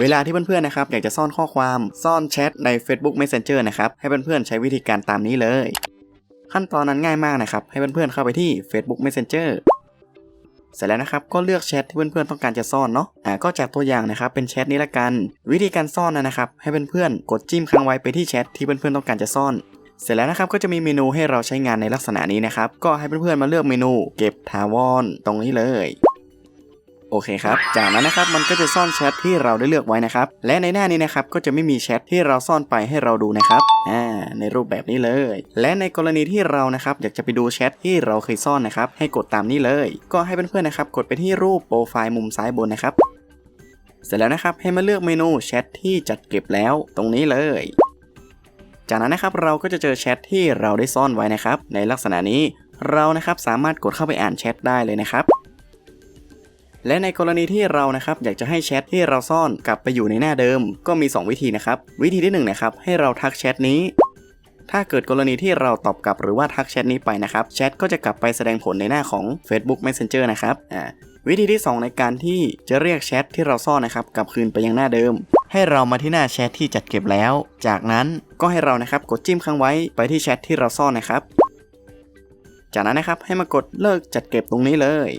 เวลาที่เพื่อนๆนะครับอยากจะซ่อนข้อความซ่อนแชทใน Facebook Messenger นะครับให้เพื่อนๆใช้วิธีการตามนี้เลย ขั้นตอนนั้นง่ายมากนะครับให้เพื่อนๆเข้าไปที่ Facebook Messenger เสร็จแล้วนะครับก็เลือกแชทที่เพื่อนๆต้องการจะซ่อนเนาะอ่าก็จากตัวอย่างนะครับเป็นแชทนี้ละกัน วิธีการซ่อนนะครับให้เพื่อนๆกดจิ้มค้างไว้ไปที่แชทที่เพื่อนๆต้องการจะซ่อน เสร็จแล้วนะครับก็จะมีเมนูให้เราใช้งานในลักษณะนี้นะครับก็ให้เพื่อนๆมาเลือกเมนู เก็บถาวรตรงนี้เลย โอเคครับ จากนั้นนะครับมันก็จะซ่อนแชทที่เราได้เลือกไว้นะครับ และในหน้านี้นะครับก็จะไม่มีแชทที่เราซ่อนไปให้เราดูนะครับ อ่า ในรูปแบบนี้เลย และในกรณีที่เรานะครับอยากจะไปดูแชทที่เราเคยซ่อนนะครับ ให้กดตามนี้เลย ก็ให้เพื่อนๆนะครับ กดไปที่รูปโปรไฟล์มุมซ้ายบนนะครับ เสร็จแล้วนะครับให้มาเลือกเมนูแชทที่จัดเก็บแล้ว ตรงนี้เลยจากนั้นนะครับเราก็จะเจอแชทที่เราได้ซ่อนไว้นะครับ ในลักษณะนี้เรานะครับสามารถกดเข้าไปอ่านแชทได้เลยนะครับ และในกรณีที่เรานะครับอยากจะให้แชทที่เราซ่อนกลับไปอยู่ในหน้าเดิม ก็มี 2 วิธีนะครับ วิธีที่1นงนะครับให้เราทักแชทนี้ ถ้าเกิดกรณีที่เราตอบกลับหรือว่าทักแชทนี้ไปนะครับแชทก็จะกลับไปแสดงผลในหน้าของ Facebook Messenger นะครับอ่าวิธีที่ 2 ในการที่จะเรียกแชทที่เราซ่อนนะครับกลับคืนไปยังหน้าเดิม ให้เรามาที่หน้าแชทที่จัดเก็บแล้ว จากนั้นก็ให้เรานะครับกดจิ้มค้างไว้ไปที่แชทที่เราซ่อนนะครับ จากนั้นนะครับให้มากดเลิกจัดเก็บตรงนี้เลย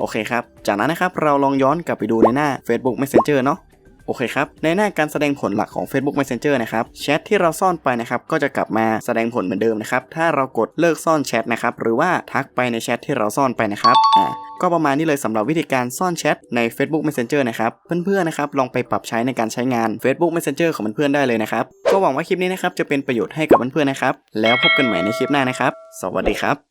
โอเคครับ จากนั้นนะครับเราลองย้อนกลับไปดูในหน้า Facebook Messenger เนาะโอเคครับ ในหน้าการแสดงผลหลักของ Facebook Messenger นะครับแชทที่เราซ่อนไปนะครับก็จะกลับมาแสดงผลเหมือนเดิมนะครับถ้าเรากดเลิกซ่อนแชทนะครับหรือว่าทักไปในแชทที่เราซ่อนไปนะครับอ่าก็ประมาณนี้เลยสำหรับวิธีการซ่อนแชทใน Facebook Messenger นะครับเพื่อนๆนะครับลองไปปรับใช้ในการใช้งาน Facebook Messenger ของเพื่อนๆได้เลยนะครับก็หวังว่าคลิปนี้นะครับจะเป็นประโยชน์ให้กับเพื่อนๆนะครับแล้วพบกันใหม่ในคลิปหน้านะครับ สวัสดีครับ